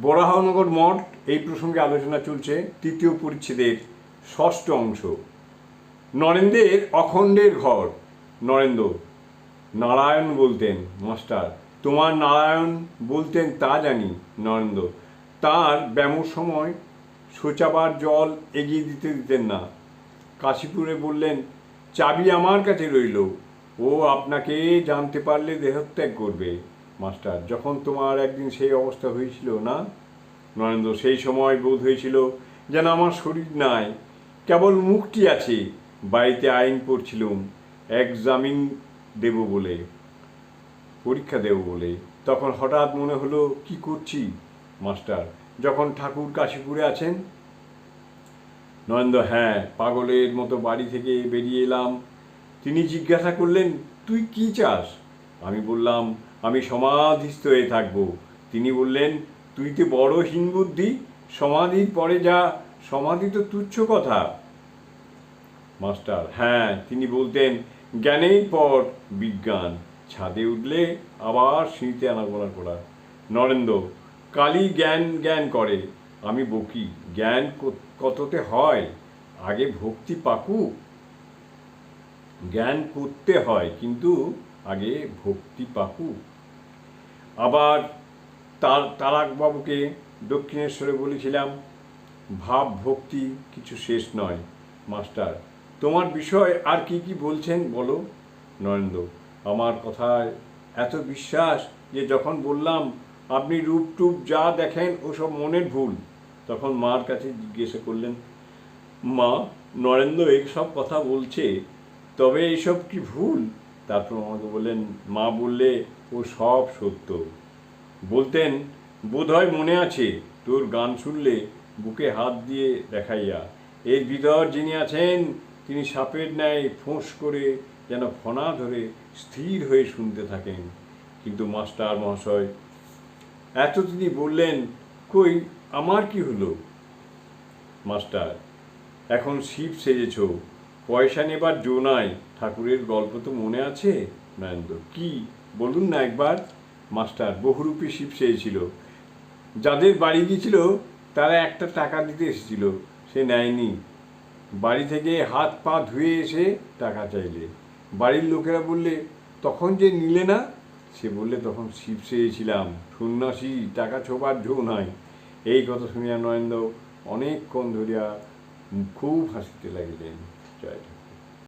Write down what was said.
বরাহনগর মঠ এই প্রসঙ্গে আলোচনা চলছে তৃতীয় পরিচ্ছেদের ষষ্ঠ অংশ। নরেন্দ্রের অখণ্ডের ঘর। নরেন্দ্র, নারায়ণ বলতেন, মাস্টার, তোমার নারায়ণ বলতেন তা জানি, নরেন্দ্র। তার ব্যামোর সময় শোচাবার জল এগিয়ে দিতে দিতেন না। কাশীপুরে বললেন, চাবি আমার কাছে রইল, ও আপনাকে জানতে পারলে দেহত্যাগ করবে। মাস্টার, যখন তোমার একদিন সেই অবস্থা হয়েছিল না? নরেন্দ্র, সেই সময় বোধ হয়েছিল যেন আমার শরীর নাই, কেবল মুখটি আছে, বাড়িতে আইন পড়ছিলুম এক্সামিন দেব বলে, পরীক্ষা দেব বলে। তখন হঠাৎ মনে হলো, কি করছি? মাস্টার, যখন ঠাকুর কাশীপুরে আছেন? নরেন্দ্র হ্যাঁ পাগলের মতো বাড়ি থেকে বেরিয়ে এলাম। তিনি জিজ্ঞাসা করলেন, তুই কি চাস? আমি বললাম আমি সমাধিস্থ হয়ে থাকব। তিনি বললেন, তুই তো বড় হীনবুদ্ধি সমাধির পরে যা, সমাধি তো তুচ্ছ কথা। মাস্টার হ্যাঁ তিনি বলতেন, জ্ঞানের পর বিজ্ঞান, ছাদে উঠলে আবার সিঁড়িতে আনাগোনা করা। নরেন্দ্র, কালী জ্ঞান জ্ঞান করে, আমি বকি, জ্ঞান কততে হয়? আগে ভক্তি পাকু? জ্ঞান করতে হয়, কিন্তু আগে ভক্তি পাকুক আবার তার তারাকবাবুকে দক্ষিণেশ্বরে বলেছিলাম, ভাব, ভক্তি কিছু শেষ নয়, মাস্টার। তোমার বিষয় আর কি কি বলছেন বলো, নরেন্দ্র? আমার কথায় এত বিশ্বাস যে যখন বললাম, আপনি রূপ টুপ যা দেখেন, ওসব মনের ভুল। তখন মার কাছে জিজ্ঞাসা করলেন, মা, নরেন্দ্র এইসব কথা বলছে, তবে এইসব কি ভুল? তারপর আমাকে বললেন, মা বললে, ও সব সত্য। বলতেন, বোধহয় মনে আছে, তোর গান শুনলে বুকে হাত দিয়ে দেখাইয়া। এর ভিতর যিনি আছেন, তিনি সাপের ন্যায় ফোঁস করে যেন ফনা ধরে স্থির হয়ে শুনতে থাকেন। কিন্তু মাস্টার মহাশয়, এত তিনি বললেন, কই, আমার কি হলো? মাস্টার, এখন শিব সেজেছ। পয়সা নেবার জো নাই। ঠাকুরের গল্প তো মনে আছে? নরেন্দ্র কি? বলুন না একবার। মাস্টার, বহুরূপী শিব সেজেছিল যাদের বাড়ি গিয়েছিল, তারা একটা টাকা দিতে এসেছিল। সে নেয়নি। বাড়ি থেকে হাত পা ধুয়ে এসে টাকা চাইলে। বাড়ির লোকেরা বললে, তখন যে নিলে না? সে বললে, তখন শিব সেজেছিলাম সন্ন্যাসী, টাকা ছোবার ঝো নাই। এই কথা শুনিয়া নরেন্দ্র অনেকক্ষণ ধরিয়া খুব হাসিতে লাগিলেন। জয় ঠাকুর।